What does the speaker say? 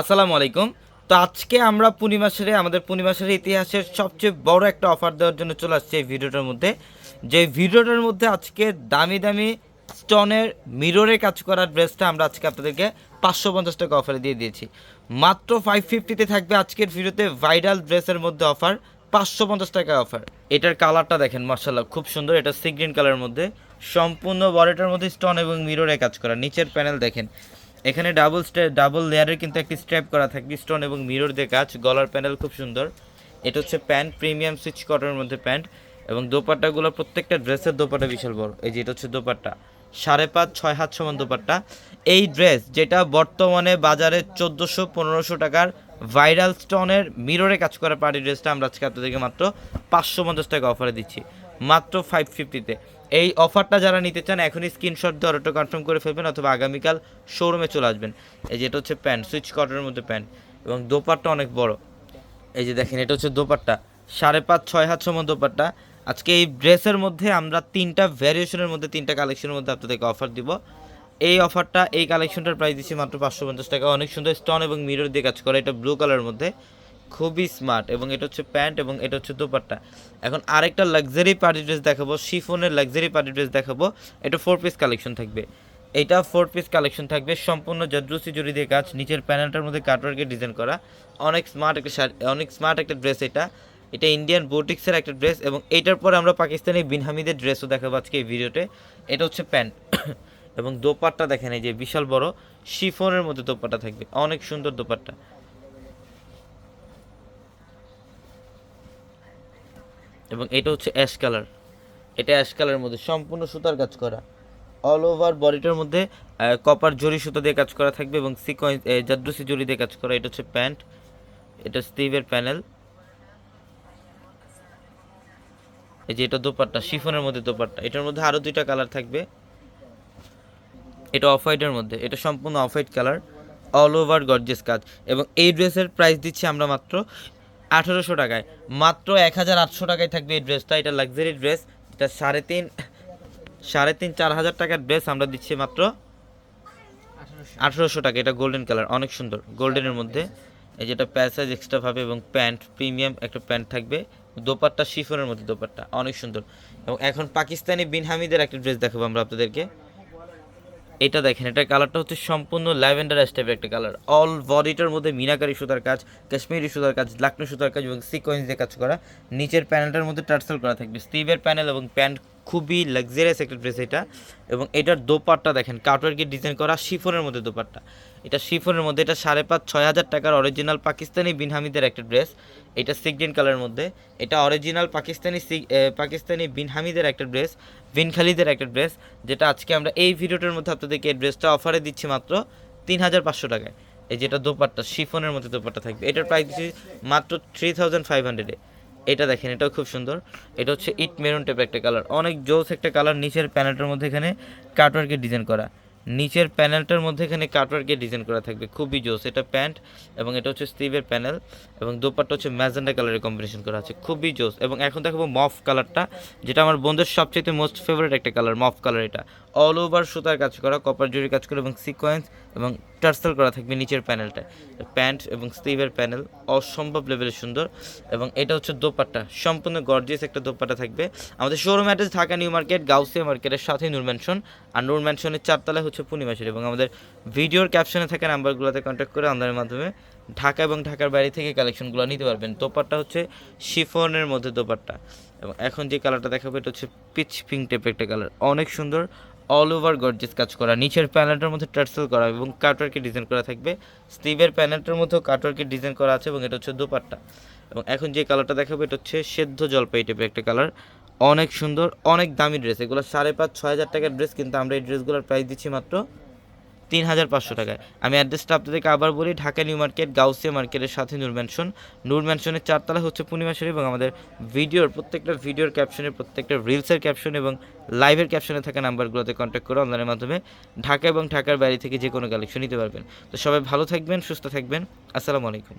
আসসালামু আলাইকুম। তো আজকে আমরা পূর্ণিমাসের আমাদের পূর্ণিমাসের ইতিহাসের সবচেয়ে বড় একটা অফার দেওয়ার জন্য চলে আসছে এই ভিডিওটার মধ্যে। যে ভিডিওটার মধ্যে আজকে দামি দামি স্টোনের মিররে কাজ করার ড্রেসটা আমরা আজকে আপনাদেরকে পাঁচশো পঞ্চাশ টাকা অফারে দিয়ে দিয়েছি। মাত্র ফাইভ ফিফটিতে থাকবে আজকের ভিডিওতে ভাইরাল ড্রেসের মধ্যে অফার পাঁচশো পঞ্চাশ টাকা অফার এটার কালারটা দেখেন মার্শাল্লাহ খুব সুন্দর। এটা সি গ্রিন কালারের মধ্যে। সম্পূর্ণ বডিটার মধ্যে স্টোন এবং মিররে কাজ করা। নিচের প্যানেল দেখেন। এখানে ডাবল ডাবল লেয়ারের কিন্তু একটি স্ট্র্যাপ করা থাকবে স্টোন এবং মিরর দিয়ে কাজ। গলার প্যানেল খুব সুন্দর। এটা হচ্ছে প্যান্ট প্রিমিয়াম সুইচ কটনের মধ্যে প্যান্ট এবং দোপাট্টাগুলো প্রত্যেকটা ড্রেসের দোপাট্টা বিশাল বড়। এই যে এটা হচ্ছে দোপাট্টা। সাড়ে পাঁচ, ছয় হাত সমান দোপাট্টা। এই ড্রেস যেটা বর্তমানে বাজারে চোদ্দোশো পনেরোশো টাকার ভাইরাল স্টোনের মিররে কাজ করা পার্টি ড্রেসটা আমরা আজকে আপনাদেরকে মাত্র পাঁচশো পঞ্চাশ টাকা অফারে দিচ্ছি। মাত্র ফাইভ ফিফটিতে এই অফারটা যারা নিতে চান, এখনই স্ক্রিনশট দিয়ে অর্ডারটা কনফার্ম করে ফেলবেন অথবা আগামীকাল শোরুমে চলে আসবেন। এই যে এটা হচ্ছে প্যান্ট সুইচ কটনের মধ্যে প্যান্ট এবং দোপাট্টা অনেক বড়। এই যে দেখেন, এটা হচ্ছে দোপাট্টা। সাড়ে পাঁচ, ছয় হাত সমান দোপাট্টা। আজকে এই ড্রেসের মধ্যে আমরা তিনটা ভ্যারিয়েশনের মধ্যে, তিনটা কালেকশনের মধ্যে আপনাদেরকে অফার দিব। এই অফারটা এই কালেকশনটার প্রাইস দিচ্ছি মাত্র পাঁচশো পঞ্চাশ টাকা। অনেক সুন্দর স্টোন এবং মিরর দিয়ে কাজ করা। এটা ব্লু কালারের মধ্যে। খুবই স্মার্ট এবং এটা হচ্ছে প্যান্ট এবং এটা হচ্ছে দোপাট্টা। এখন আরেকটা লাক্সারি পার্টি ড্রেস দেখাবো, শিফনের লাক্সারি পার্টি ড্রেস দেখাবো, এটা ফোর পিস কালেকশন থাকবে। এটা ফোর পিস কালেকশন থাকবে, সম্পূর্ণ জাদ্রুসি জুড়ি দিয়ে কাজ, নিচের প্যানেলটার মধ্যে কাটওয়ার্কের ডিজাইন করা। অনেক স্মার্ট একটা শাড়ি, অনেক স্মার্ট একটা ড্রেস এটা। এটা ইন্ডিয়ান বোটিক্সের একটা ড্রেস এবং এইটার পরে আমরা পাকিস্তানি বিনহামিদের ড্রেসও দেখাবো আজকে এই ভিডিওতে। এটা হচ্ছে প্যান্ট এবং দোপাট্টা দেখেন এই যে বিশাল বড়, শিফনের মধ্যে দোপাট্টা থাকবে। অনেক সুন্দর দোপাট্টা। এবং এটা হচ্ছে অ্যাশ কালার। এটা অ্যাশ কালারের মধ্যে সম্পূর্ণ সুতার কাজ করা। অল ওভার বডিটার মধ্যে কপার জরি সুতা দিয়ে কাজ করা থাকবে এবং সিকোয়েন্স জাদ্রুসি জরি দিয়ে কাজ করা। এটা হচ্ছে প্যান্ট। এটা স্টিভের প্যানেল। এই যে এটা দোপাট্টা, শিফনের মধ্যে দোপাট্টা। এটার মধ্যে আরও দুইটা কালার থাকবে। এটা অফ হোয়াইটের মধ্যে। এটা সম্পূর্ণ off white colour. All over gorgeous কাজ। এবং এই ড্রেসের প্রাইস দিচ্ছি আমরা মাত্র আঠেরোশো টাকায়। মাত্র এক হাজার আটশো টাকায় থাকবে এই ড্রেসটা এটা লাক্সারি ড্রেস এটা সাড়ে তিন সাড়ে তিন চার হাজার টাকার ড্রেস আমরা দিচ্ছি মাত্র আঠেরোশো। টাকা। এটা গোল্ডেন কালার অনেক সুন্দর। গোল্ডেনের মধ্যে এই যেটা প্যাসেজ এক্সট্রা ভাবে এবং প্যান্ট প্রিমিয়াম একটা প্যান্ট থাকবে। দোপাট্টা শিফনের মধ্যে দোপাট্টা অনেক সুন্দর। এবং এখন পাকিস্তানি বিন হামিদের একটা ড্রেস দেখাবো আমরা আপনাদেরকে। এটা দেখেন, এটা কালারটা হচ্ছে সম্পূর্ণ ল্যাভেন্ডার স্টাইপের একটা কালার অল বডিটার মধ্যে মিনাকারি সুতার কাজ, কাশ্মীরি সুতার কাজ লাকনো সুতার কাজ এবং সিকোয়েন্স দিয়ে কাজ করা। নিচের প্যানেলটার মধ্যে টার্সেল করা থাকবে। স্টিভের প্যানেল এবং প্যান্ট খুবই লাক্সারিয়াস একটা ড্রেস এটা। এবং এটার দোপাট্টা দেখেন কাটওয়ার্কে ডিজাইন করা শিফনের মধ্যে দোপাট্টা। এটা শিফনের মধ্যে, এটা সাড়ে পাঁচ, ছয় হাজার টাকার অরিজিনাল পাকিস্তানি বিনহামিদের একটা ড্রেস এটা সিগ্রিন কালারের মধ্যে। এটা অরিজিনাল পাকিস্তানি পাকিস্তানি বিনহামিদের একটা ড্রেস বিনখালিদের একটা ড্রেস যেটা আজকে আমরা এই ভিডিওটার মধ্যে আপনাদেরকে এই ড্রেসটা অফারে দিচ্ছি মাত্র তিন হাজার পাঁচশো টাকায়। এই যেটা দোপাট্টা, শিফনের মধ্যে দোপাট্টা থাকবে। এটার প্রাইস দিচ্ছি মাত্র থ্রি থাউজেন্ড ফাইভ হান্ড্রেডে এটা দেখেন, এটাও খুব সুন্দর। এটা হচ্ছে ইট মেরুন টাইপের একটা কালার। অনেক জোস একটা কালার নিচের প্যানেলটার মধ্যে এখানে কাটওয়ার্কের ডিজাইন করা। নিচের প্যানেলটার মধ্যে এখানে কাটওয়ার্কের ডিজাইন করা থাকবে। খুবই জোস। এটা প্যান্ট এবং এটা হচ্ছে স্টিভের প্যানেল এবং দোপাট্টা হচ্ছে ম্যাজেন্ডা কালারের কম্বিনেশন করা আছে। খুবই জোস। এবং এখন দেখাবো মফ কালারটা, যেটা আমার বন্ধুর সবচেয়ে মোস্ট ফেভারিট একটা কালার, মফ কালার এটা। অল ওভার সুতার কাজ করা, কপার জুড়ি কাজ করা এবং সিকোয়েন্স এবং টার্সেল করা থাকবে নিচের প্যানেলটা প্যান্ট এবং স্টিভের প্যানেল অসম্ভব লেভেলের সুন্দর এবং এটা হচ্ছে দোপাট্টা। সম্পূর্ণ গর্জিয়াস একটা দোপাট্টা থাকবে। আমাদের showroom address Dhaka New Market, Gausia মার্কেটের সাথে নূর ম্যানশন আর নূর ম্যানশনের চারতলায় হচ্ছে পূর্ণিমাসের এবং আমাদের ভিডিওর ক্যাপশনে থাকা নাম্বারগুলোতে কন্ট্যাক্ট করে অনলাইনের মাধ্যমে ঢাকা এবং ঢাকার বাইরে থেকে কালেকশনগুলো নিতে পারবেন। দোপাট্টা হচ্ছে শিফনের মধ্যে দোপাট্টা। এবং এখন যে কালারটা দেখাবো, এটা হচ্ছে পিচ পিঙ্ক টাইপের একটা কালার অনেক সুন্দর অল ওভার গর্জেস কাজ করা। নিচের প্যানেলটার মধ্যে টার্সেল করা এবং কাটওয়ার্কের ডিজাইন করা থাকবে। স্টিভের প্যানেলটার মধ্যেও কাটওয়ার্কের ডিজাইন করা আছে এবং এটা হচ্ছে দোপাট্টা। এবং এখন যে কালারটা দেখাবো, এটা হচ্ছে সেদ্ধ জলপাই টাইপের একটা কালার অনেক সুন্দর, অনেক দামি ড্রেস এগুলো সাড়ে পাঁচ, ছয় হাজার টাকার ড্রেস কিন্তু আমরা এই ড্রেসগুলোর প্রাইস দিচ্ছি মাত্র তিন হাজার পাঁচশো টাকায়। আমি অ্যাড্রেসটা আপনাদেরকে আবার বলি, ঢাকা নিউ মার্কেট, গাউসিয়া মার্কেটের সাথে নূর ম্যানশন নূর ম্যানশনের চারতলা হচ্ছে পূর্ণিমা শরীফ এবং আমাদের ভিডিওর প্রত্যেকটা ভিডিওর ক্যাপশনে প্রত্যেকটা রিলসের ক্যাপশন এবং লাইভের ক্যাপশনে থাকা নাম্বারগুলোতে কন্ট্যাক্ট করে অনলাইনের মাধ্যমে ঢাকা এবং ঢাকার বাইরে থেকে যে কোনো কালেকশন নিতে পারবেন। তো সবাই ভালো থাকবেন, সুস্থ থাকবেন। আসসালামু আলাইকুম।